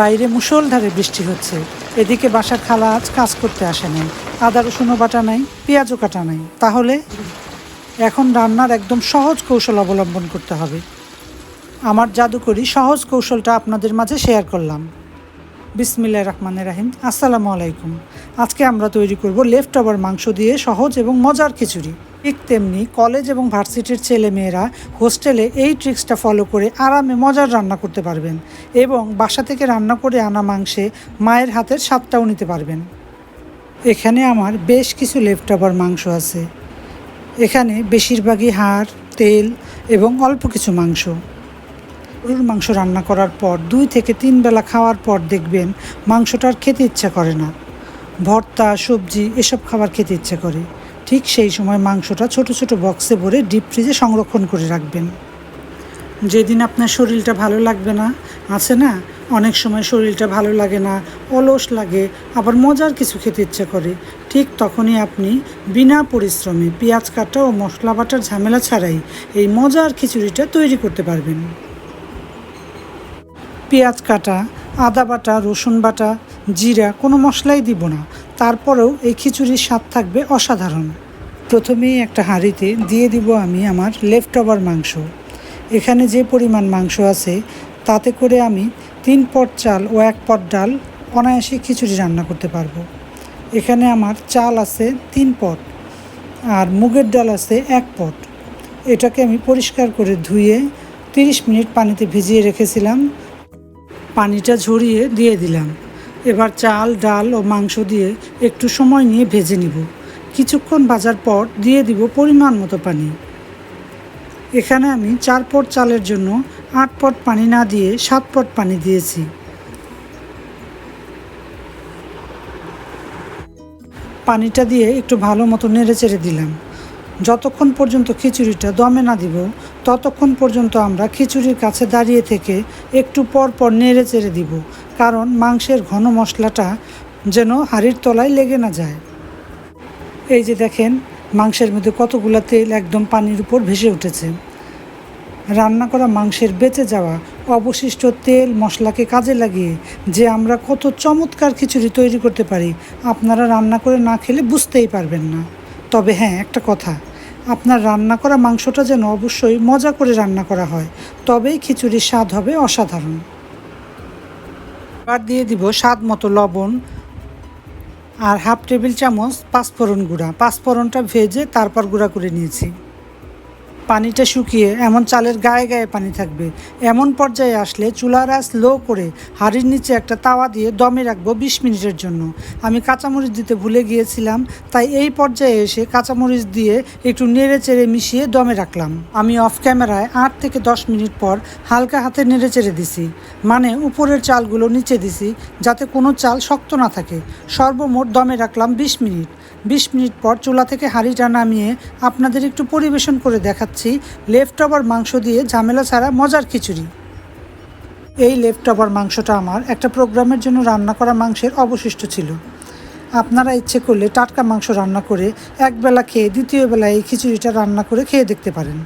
বাইরে বৃষ্টি হচ্ছে। এদিকে বাসার খালা আজ কাজ করতে আসে নাই আদা রসুনও বাটা নাই, পেঁয়াজও কাটা নাই। তাহলে এখন রান্নার একদম সহজ কৌশল অবলম্বন করতে হবে। আমার জাদুকরি সহজ কৌশলটা আপনাদের মাঝে শেয়ার করলাম। বিসমিল্লা রহমানের রাহিম। আসসালামু আলাইকুম। আজকে আমরা তৈরি করব লেফট ওভার মাংস দিয়ে সহজ এবং মজার খিচুড়ি। ঠিক তেমনি কলেজ এবং ভার্সিটির ছেলে মেয়েরা হোস্টেলে এই ট্রিক্সটা ফলো করে আরামে মজার রান্না করতে পারবেন এবং বাসা থেকে রান্না করে আনা মাংসে মায়ের হাতের স্বাদটাও নিতে পারবেন। এখানে আমার বেশ কিছু লেফট ওভার মাংস আছে। এখানে বেশিরভাগই হাড়, তেল এবং অল্প কিছু মাংস। গরুর মাংস রান্না করার পর দুই থেকে তিন বেলা খাওয়ার পর দেখবেন মাংসটার খেতে ইচ্ছা করে না। ভর্তা, সবজি, এসব খাবার খেতে ইচ্ছে করে। ঠিক সেই সময় মাংসটা ছোট ছোট বক্সে ভরে ডিপ ফ্রিজে সংরক্ষণ করে রাখবেন। যেদিন আপনার শরীরটা ভালো লাগবে না, আছে না? অনেক সময় শরীরটা ভালো লাগে না, অলস লাগে, আবার মজার কিছু খেতে ইচ্ছে করে। ঠিক তখনই আপনি বিনা পরিশ্রমে পেঁয়াজ কাটা ও মশলা বাটার ঝামেলা ছাড়াই এই মজার খিচুড়িটা তৈরি করতে পারবেন। পেঁয়াজ কাটা আদা বাটা, রসুন বাটা, জিরা, কোনো মশলাই দিব না। তারপরেও এই খিচুড়ির স্বাদ থাকবে অসাধারণ। প্রথমেই একটা হাঁড়িতে দিয়ে দিব আমি আমার লেফট ওভার মাংস। এখানে যে পরিমাণ মাংস আছে, তাতে করে আমি তিন পট চাল ও এক পট ডাল অনায়াসে খিচুড়ি রান্না করতে পারব। এখানে আমার চাল আছে তিন পট আর মুগের ডাল আছে এক পট। এটাকে আমি পরিষ্কার করে ধুয়ে তিরিশ মিনিট পানিতে ভিজিয়ে রেখেছিলাম। পানিটা ঝরিয়ে দিয়ে দিলাম। এবার চাল, ডাল ও মাংস দিয়ে একটু সময় নিয়ে ভেজে নিব। কিছুক্ষণ ভাজার পর দিয়ে দিব পরিমাণ মতো পানি। এখানে আমি চার পট চালের জন্য আট পট পানি না দিয়ে সাত পট পানি দিয়েছি। পানিটা দিয়ে একটু ভালো মতো নেড়ে চেড়ে দিলাম। যতক্ষণ পর্যন্ত খিচুড়িটা দমে না দিব ততক্ষণ পর্যন্ত আমরা খিচুড়ির কাছে দাঁড়িয়ে থেকে একটু পর পর নেড়ে চেড়ে দিব, কারণ মাংসের ঘন মশলাটা যেন হাড়ির তলায় লেগে না যায়। এই যে দেখেন, মাংসের মধ্যে কতগুলো তেল একদম পানির উপর ভেসে উঠেছে। রান্না করা মাংসের বেঁচে যাওয়া অবশিষ্ট তেল মশলাকে কাজে লাগিয়ে যে আমরা কত চমৎকার খিচুড়ি তৈরি করতে পারি, আপনারা রান্না করে না খেলে বুঝতেই পারবেন না। তবে হ্যাঁ একটা কথা আপনার রান্না করা মাংসটা যেন অবশ্যই মজা করে রান্না করা হয়। তবেই খিচুড়ির স্বাদ হবে অসাধারণ। এবার দিয়ে দিব স্বাদ মতো লবণ আর হাফ টেবিল চামচ পাঁচফোড়ন গুঁড়া। পাঁচফোড়নটা ভেজে তারপর গুঁড়া করে নিয়েছি। পানিটা শুকিয়ে এমন চালের গায়ে গায়ে পানি থাকবে। এমন পর্যায়ে আসলে চুলার আঁচ লো করে হাঁড়ির নিচে একটা তাওয়া দিয়ে দমে রাখব বিশ মিনিটের জন্য। আমি কাঁচামরিচ দিতে ভুলে গিয়েছিলাম, তাই এই পর্যায়ে এসে কাঁচামরিচ দিয়ে একটু নেড়ে চেড়ে মিশিয়ে দমে রাখলাম। আমি অফ ক্যামেরায় আট থেকে দশ মিনিট পর হালকা হাতে নেড়ে চেড়ে দিছি মানে উপরের চালগুলো নিচে দিছি যাতে কোনো চাল শক্ত না থাকে। সর্বমোট দমে রাখলাম বিশ মিনিট। বিশ মিনিট পর চুলা থেকে হাঁড়িটা নামিয়ে আপনাদের একটু পরিবেশন করে দেখাচ্ছি। লেফট ওভার মাংস দিয়ে ঝামেলা ছাড়া মজার খিচুড়ি। এই লেফট ওভার মাংসটা আমার একটা প্রোগ্রামের জন্য রান্না করা মাংসের অবশিষ্ট ছিল। আপনারা ইচ্ছে করলে টাটকা মাংস রান্না করে একবেলা খেয়ে দ্বিতীয় বেলা এই খিচুড়িটা রান্না করে খেয়ে দেখতে পারেন।